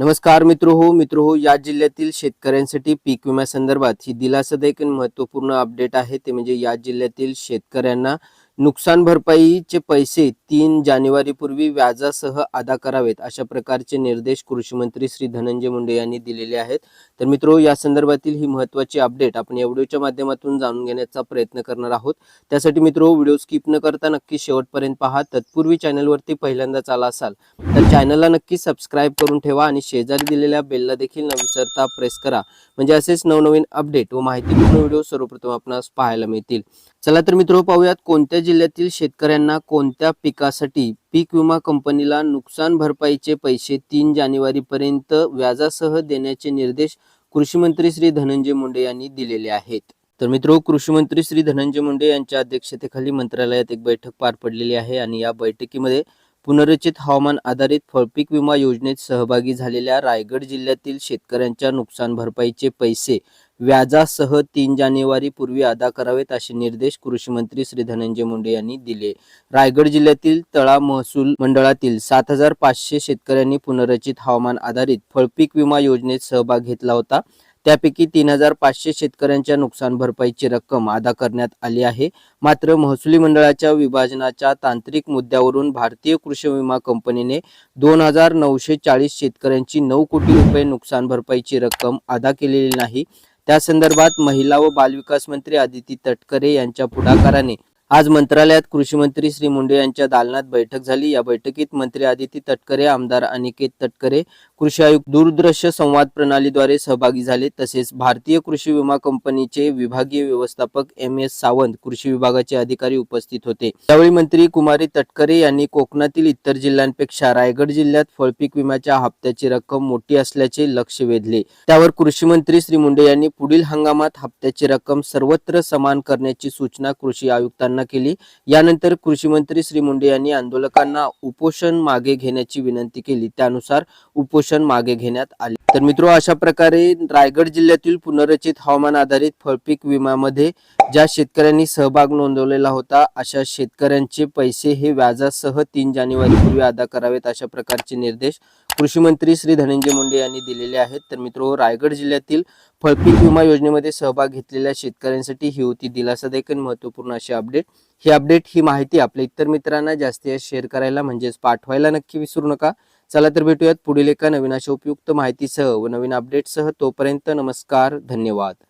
नमस्कार मित्र हो मित्र हो या जिल्ह्यातील शेतकऱ्यांसाठी पीक विम्यासंदर्भात ही दिलासादायक आणि महत्त्वपूर्ण अपडेट आहे. ते म्हणजे या जिल्ह्यातील शेतकऱ्यांना नुकसान भरपाईचे पैसे तीन जानेवारीपूर्वी व्याजासह अदा करावेत अशा प्रकारचे निर्देश कृषी मंत्री श्री धनंजय मुंडे यांनी दिलेले आहेत. तर मित्रो या संदर्भातील ही महत्त्वाची अपडेट आपण या व्हिडिओच्या माध्यमातून जाणून घेण्याचा प्रयत्न करणार आहोत. त्यासाठी मित्रो व्हिडिओ स्किप न करता नक्की शेवटपर्यंत पहा. तत्पूर्वी चॅनलवरती पहिल्यांदाच आला असाल तर चॅनलला नक्की सबस्क्राईब करून ठेवा आणि शेजारी दिलेल्या बेलला देखील न विसरता प्रेस करा. म्हणजे असेच नवनवीन अपडेट व माहितीपूर्ण व्हिडिओ सर्वप्रथम आपणास पाहायला मिळतील. चला तर मित्र पाहूयात कोणत्या जिल्ह्यातील शेतकऱ्यांना कोणत्या पिकासाठी पीक विमा कंपनीला नुकसान भरपाईचे पैसे तीन जानेवारीपर्यंत व्याजासह देण्याचे निर्देश कृषी मंत्री श्री धनंजय मुंडे यांनी दिलेले आहेत. तर मित्र कृषी मंत्री श्री धनंजय मुंडे यांच्या अध्यक्षतेखाली मंत्रालयात एक बैठक पार पडलेली आहे आणि या बैठकीमध्ये पुनर्रचित हवामान आधारित फळपीक विमा योजनेत सहभागी झालेल्या रायगड जिल्ह्यातील शेतकऱ्यांच्या नुकसान भरपाईचे पैसे व्याजासह तीन जानेवारी पूर्वी अदा करावेत असे निर्देश कृषी मंत्री श्री धनंजय मुंडे यांनी दिले. रायगड जिल्ह्यातील तळा महसूल मंडळातील सात हजार पाचशे शेतकऱ्यांनी पुनर्रचित हवामान आधारित फळपीक विमा योजनेत सहभाग घेतला होता. त्यापैकी तीन हजार पाचशे शेतकऱ्यांच्या नुकसान भरपाईची रक्कम अदा करण्यात आली आहे. मात्र महसुली मंडळाच्या विभाजनाच्या तांत्रिक मुद्द्यावरून भारतीय कृषी विमा कंपनीने दोन हजार नऊशे चाळीस शेतकऱ्यांची नऊ कोटी रुपये नुकसान भरपाईची रक्कम अदा केलेली नाही. त्या संदर्भात महिला व बालविकास मंत्री आदिती तटकरे यांच्या पुढाकाराने आज मंत्रालयात कृषी मंत्री श्री मुंडे यांच्या दालनात बैठक झाली. या बैठकीत मंत्री आदिती तटकरे आमदार अनिकेत तटकरे कृषी आयुक्त दूरदृश्य संवाद प्रणालीद्वारे सहभागी झाले. तसेच भारतीय कृषी विमा कंपनीचे विभागीय व्यवस्थापक एम एस सावंत कृषी विभागाचे अधिकारी उपस्थित होते. यावेळी मंत्री कुमारी तटकरे यांनी कोकणातील इतर जिल्ह्यांपेक्षा रायगड जिल्ह्यात फळपीक विम्याच्या हप्त्याची रक्कम मोठी असल्याचे लक्ष वेधले. त्यावर कृषी मंत्री श्री मुंडे यांनी पुढील हंगामात हप्त्याची रक्कम सर्वत्र समान करण्याची सूचना कृषी आयुक्तांना केली. यानंतर कृषी मंत्री श्री मुंडे यांनी आंदोलकांना उपोषण मागे घेण्याची विनंती केली. त्यानुसार उपोषण मागे घेण्यात आले. तर मित्रो अशा प्रकारे रायगड जिल्ह्यातील पुनर्रचित हवामान आधारित फळपीक विम्यामध्ये ज्या शेतकऱ्यांनी सहभाग नोंदवलेला होता अशा शेतकऱ्यांचे पैसे हे व्याजासह तीन जानेवारी पूर्वी अदा करावेत अशा प्रकारचे निर्देश कृषी मंत्री श्री धनंजय मुंडे यांनी दिलेले आहेत. तर मित्रो रायगड जिल्ह्यातील फळपीक विमा योजनेमध्ये सहभाग घेतलेल्या शेतकऱ्यांसाठी ही होती दिलासादायक आणि महत्त्वपूर्ण अशी अपडेट. ही अपडेट ही माहिती आपल्या इतर मित्रांना जास्तीत शेअर करायला म्हणजेच पाठवायला नक्की विसरू नका. चला तर भेटूयात पुढील एका नवीन अशा उपयुक्त माहितीसह व नवीन अपडेटसह. तोपर्यंत नमस्कार धन्यवाद.